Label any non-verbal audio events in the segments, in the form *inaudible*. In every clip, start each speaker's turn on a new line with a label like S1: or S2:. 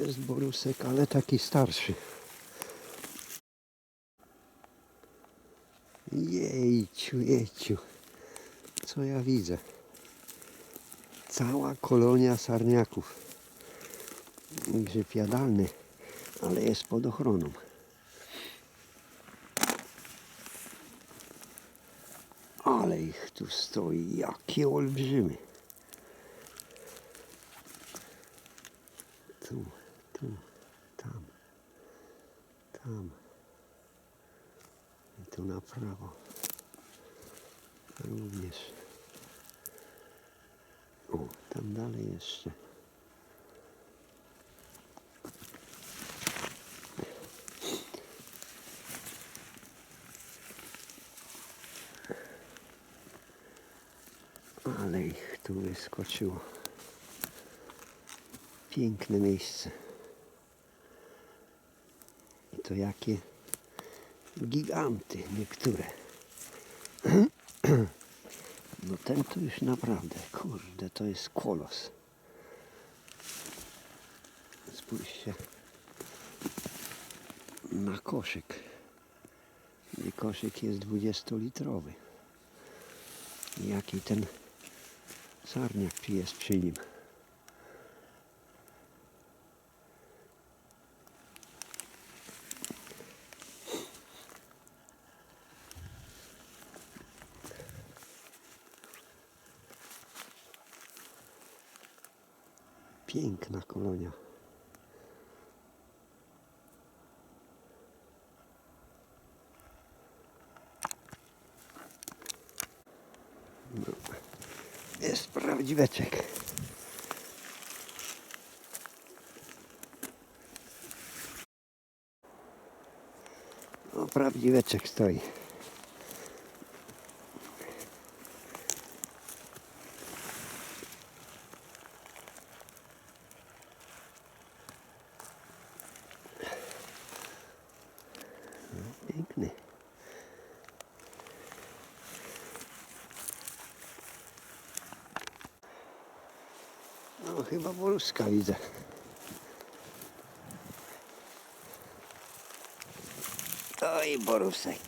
S1: Jest borusek, ale taki starszy. Jejciu, jejciu. Co ja widzę? Cała kolonia sarniaków. Grzyb jadalny, ale jest pod ochroną. Ale ich tu stoi, jakie olbrzymy. Tu, tu, tam, tam. I tu na prawo. Również. O, tam dalej jeszcze. Ale ich tu wyskoczyło. Piękne miejsce. To jakie giganty niektóre. *clears throat* No ten to już naprawdę, kurde, to jest kolos. Spójrzcie na koszyk. I koszyk jest 20-litrowy. Jaki ten sarniak jest przy nim. Piękna kolonia. No, jest prawdziweczek. O, prawdziweczek stoi. Piękny. No chyba boruska widzę. I borusek.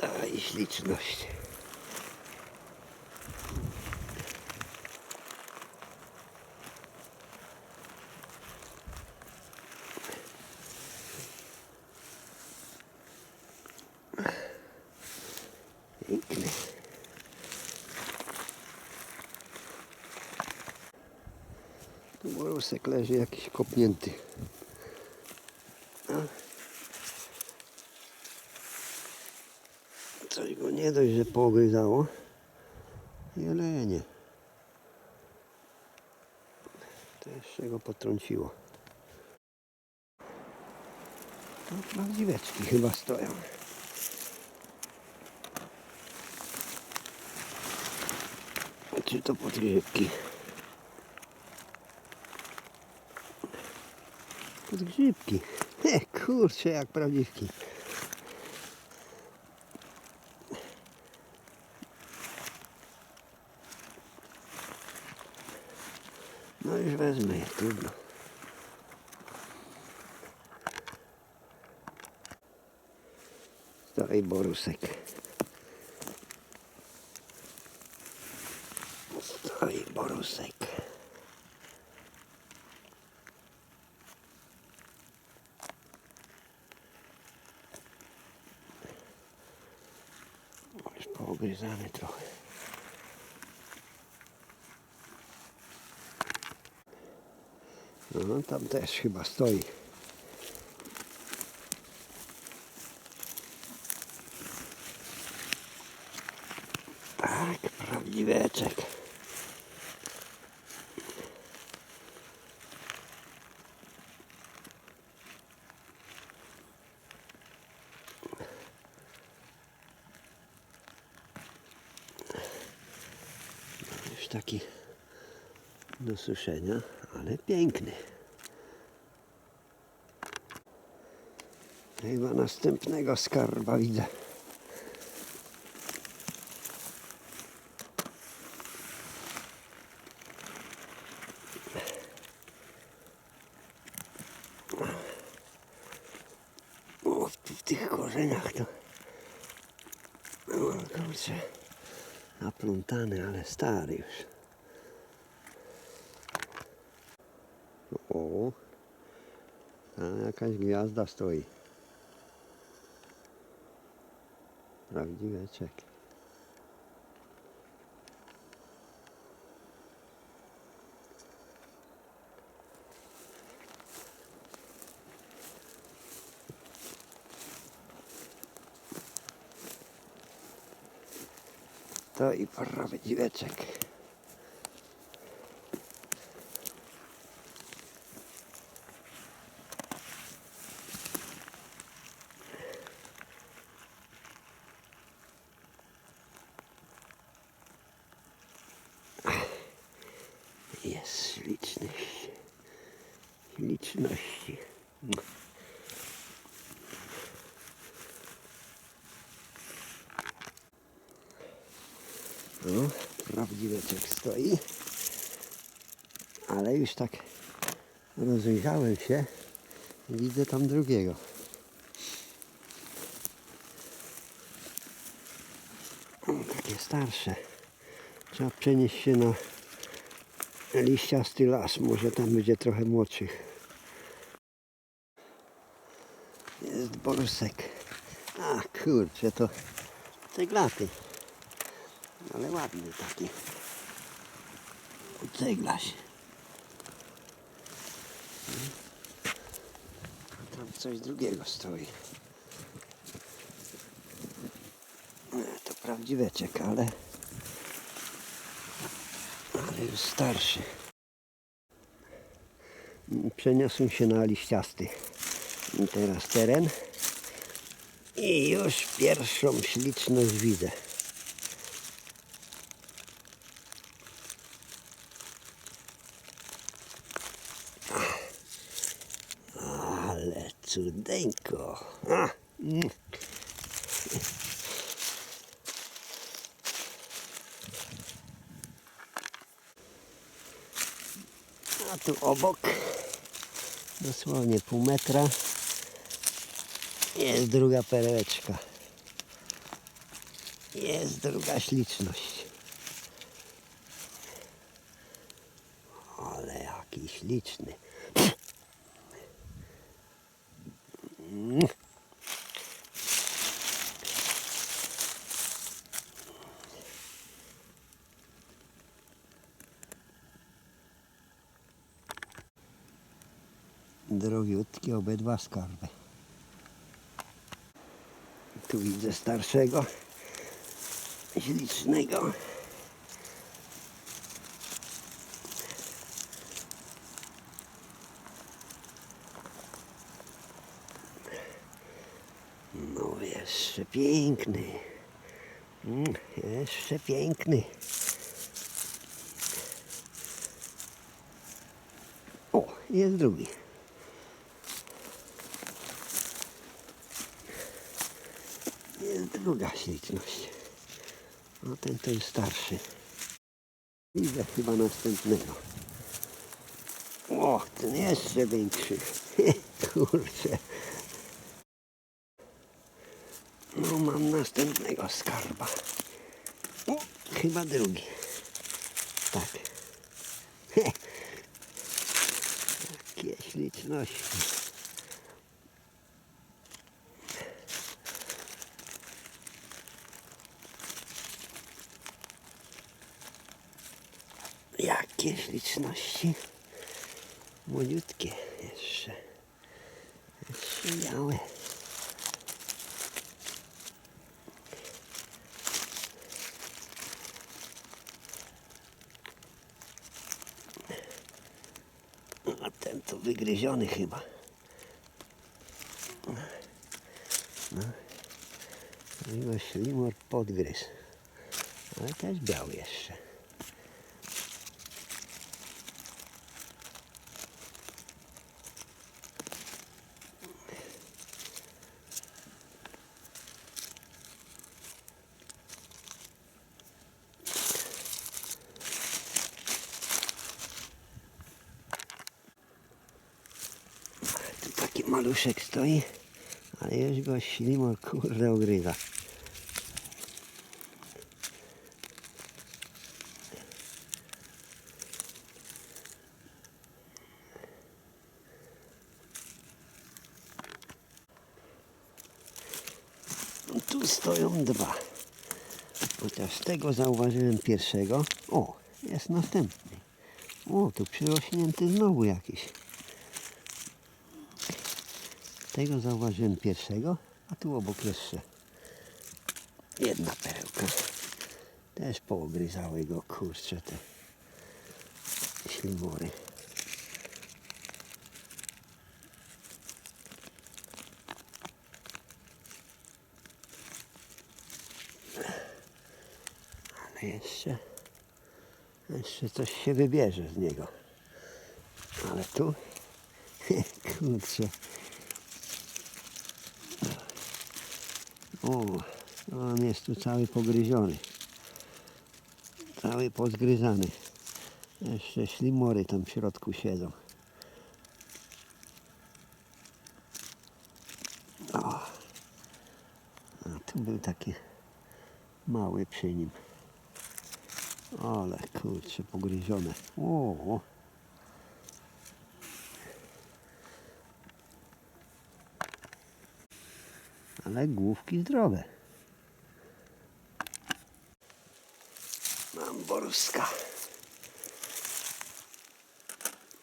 S1: To i śliczność. Piękny. Tu borusek leży jakiś kopnięty. A? Coś go nie dość, że pogryzało. Jelenie. To jeszcze go potrąciło. To prawdziweczki chyba stoją. Czy to podgrzybki? Podgrzybki. *laughs* He, kurczę, jak prawdziwki. No już wezmę je, trudno. Stary borusek. Stoi borusek. Już poogryzany trochę. No tam też chyba stoi. taki do suszenia, ale piękny. No Chyba następnego skarba widzę. W tych korzeniach to... O, kurczę naplątany, ale stary już. O, tam jakaś gwiazda stoi. Prawdziweczek. To i prawdziweczek. Jest śliczność. Śliczności. No, prawdziweczek stoi. Ale już tak rozejrzałem się. Widzę tam drugiego. O, takie starsze. Trzeba przenieść się na liściasty las. Może tam będzie trochę młodszych. Jest borsek. A kurczę, to ceglaty. Ale ładny taki. Ceglaś. A tam coś drugiego stoi. To prawdziweczek, ale ale już starszy. Przeniosłem się na liściasty teraz teren i już pierwszą śliczność widzę. Ale cudeńko. A, tu obok, dosłownie pół metra, jest druga perełeczka. Jest druga śliczność. Ale jaki śliczny. Mm. Drogiutkie obydwa skarby. Tu widzę starszego, ślicznego. No jeszcze piękny. Mm, Jeszcze piękny. O, jest drugi. Jest druga śliczność. No ten to jest starszy. Widzę chyba następnego. O, ten jeszcze większy. *laughs* Kurczę. No mam następnego skarba. Chyba drugi. Tak. Jakie śliczności. Jakie śliczności. Młodziutkie jeszcze. Jeszcze białe. A wygryziony chyba. No. Chyba ślimor podgryzł. Ale też biały jeszcze. Tu taki maluszek stoi, Ale już go ślimor kurde ugryza. Tu stoją dwa. Chociaż tego zauważyłem pierwszego. O, jest następny. O, tu przyrośnięty znowu jakiś. Tego zauważyłem pierwszego, a tu obok jeszcze jedna perełka. Też poogryzały go, kurczę, te ślimory. Ale jeszcze, jeszcze coś się wybierze z niego. Ale tu, *laughs* kurczę. O, on jest tu cały pogryziony. Cały pozgryzany. Jeszcze ślimory tam w środku siedzą. O. A tu był taki mały przy nim. Ale kurczę, pogryzione. O, ale główki zdrowe. Mam boruska.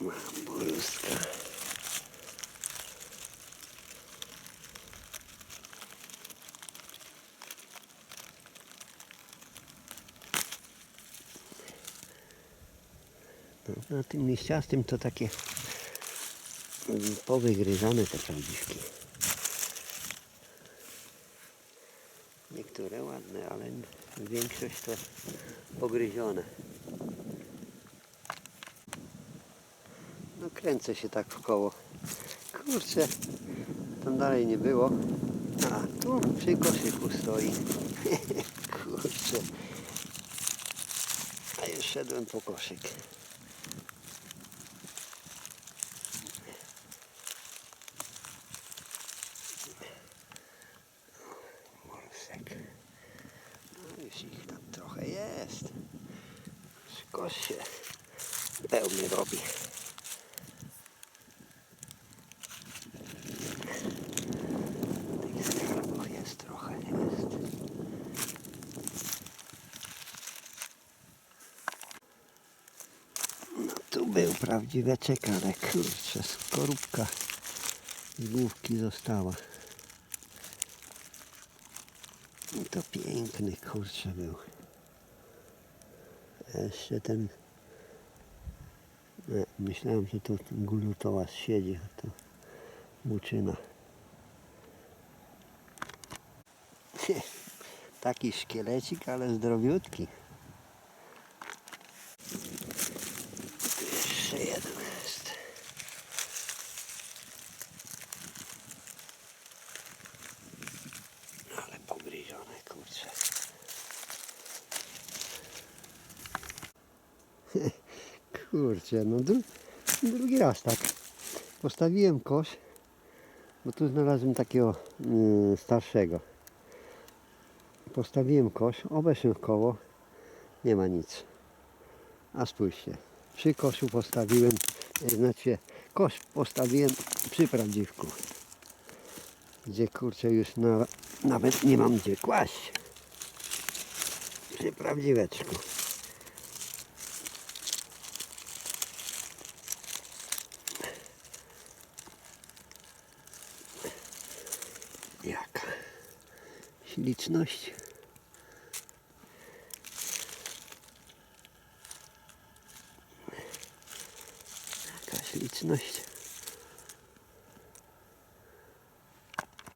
S1: Mam boruska. No, na tym liściastym to takie mm, powygryzane te prawdziwki. Niektóre ładne, ale większość to pogryzione. No kręcę się tak w koło. Kurczę, tam dalej nie było. A tu przy koszyku stoi. *laughs* Kurczę. A już szedłem po koszyk. Morsek. No już ich tam trochę jest. Kosz się pełny robi. Tych skarbów jest trochę, jest. No tu był prawdziweczek, ale kurczę, skorupka z główki została. I to piękny kurczę był. Jeszcze ten. Nie, myślałem, że to glutołaz siedzi, a to buczyna. Taki szkielecik, ale zdrowiutki. Tu Jeszcze jeden jest. Ale pogryzione, kurczę. Kurczę, no dru drugi raz tak. Postawiłem kosz, bo tu znalazłem takiego mm, starszego. Postawiłem kosz, obeszłem w koło, nie ma nic. A spójrzcie, przy koszu postawiłem, e, znaczy kosz postawiłem przy prawdziwku. Gdzie kurczę już na, nawet nie mam gdzie kłaść. Przy prawdziweczku. Śliczność. Jaka śliczność.